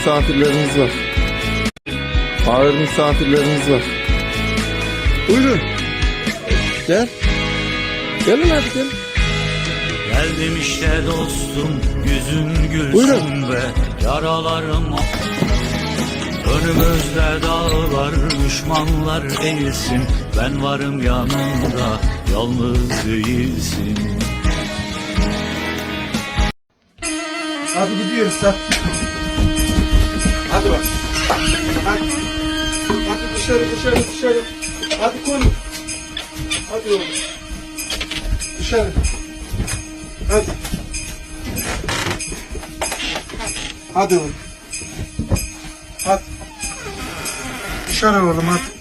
misafirleriniz var. Ağır misafirleriniz var. Buyurun. Gel. Gelin hadi gel. Geldim işte dostum yüzün gülsün Buyurun. be yaralarım Önümüzde dağlar düşmanlar eğilsin Ben varım yanında yalnız değilsin Hadi gidiyoruz hadi. Bak. Hadi. Hadi dışarı dışarı dışarı. Hadi konu. Hadi oğlum. Dışarı. Hadi. Hadi oğlum. Hadi. Dışarı oğlum hadi.